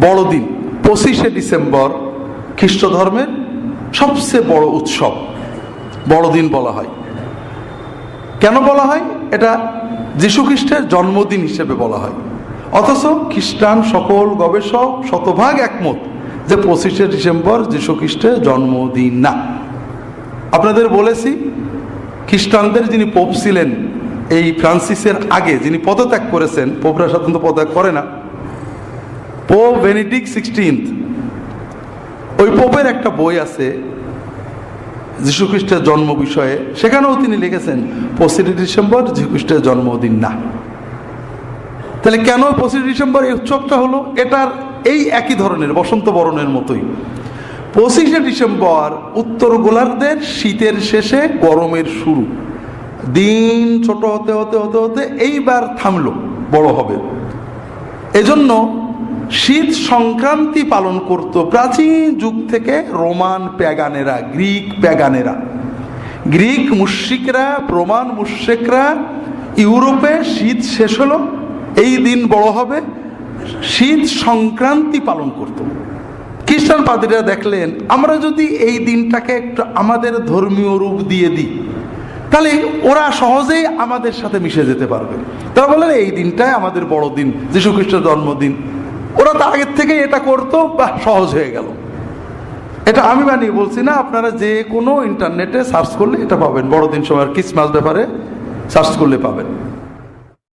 বড়দিন, পঁচিশে ডিসেম্বর খ্রিস্ট ধর্মের সবচেয়ে বড় উৎসব, বড়দিন বলা হয়। কেন বলা হয়? এটা যীশু খ্রিস্টের জন্মদিন হিসেবে বলা হয়। অথচ খ্রিস্টান সকল গবেষক শতভাগ একমত যে পঁচিশে ডিসেম্বর যীশু খ্রিস্টের জন্মদিন না। আপনাদের বলেছি, খ্রিস্টানদের যিনি পোপ ছিলেন, এই ফ্রান্সিসের আগে যিনি পদত্যাগ করেছেন, পোপরা সাধারণত পদত্যাগ করে না পোপ বেনিডিক সিক্সটিন্থ ওই পোপের একটা বই আছে যীশু খ্রিস্টের জন্ম বিষয়ে। সেখানেও তিনি লিখেছেন, পঁচিশে ডিসেম্বর যীশু খ্রিস্টের জন্মদিন না। তাহলে কেন পঁচিশে ডিসেম্বর এই উৎসবটা হলো? এটার এই একই ধরনের, বসন্ত বরণের মতোই। পঁচিশে ডিসেম্বর উত্তর গোলার্ধের শীতের শেষে গরমের শুরু। দিন ছোট হতে হতে হতে হতে এইবার থামলো, বড় হবে। এজন্য শীত সংক্রান্তি পালন করত প্রাচীন যুগ থেকে রোমান প্যাগানেরা, গ্রিক প্যাগানেরা। গ্রিক মুশ্রিকরা প্রমাণ মুশ্রিকরা, ইউরোপে শীত শেষ হলো, এই দিন বড় হবে। শীত সংক্রান্তি পালন করত। খ্রিস্টান পাদ্রীরা দেখলেন, আমরা যদি এই দিনটাকে একটু আমাদের ধর্মীয় রূপ দিয়ে দিই, তাহলে ওরা সহজেই আমাদের সাথে মিশে যেতে পারবে। তারা বললেন, এই দিনটাই আমাদের বড় দিন যীশু খ্রিস্টের জন্মদিন। ওরা তো আগের থেকে এটা করতো বা সহজ হয়ে গেল। এটা আমি বানিয়ে বলছি না, আপনারা যে কোনো ইন্টারনেটে সার্চ করলে এটা পাবেন। বড়দিন সময় ক্রিসমাস ব্যাপারে সার্চ করলে পাবেন।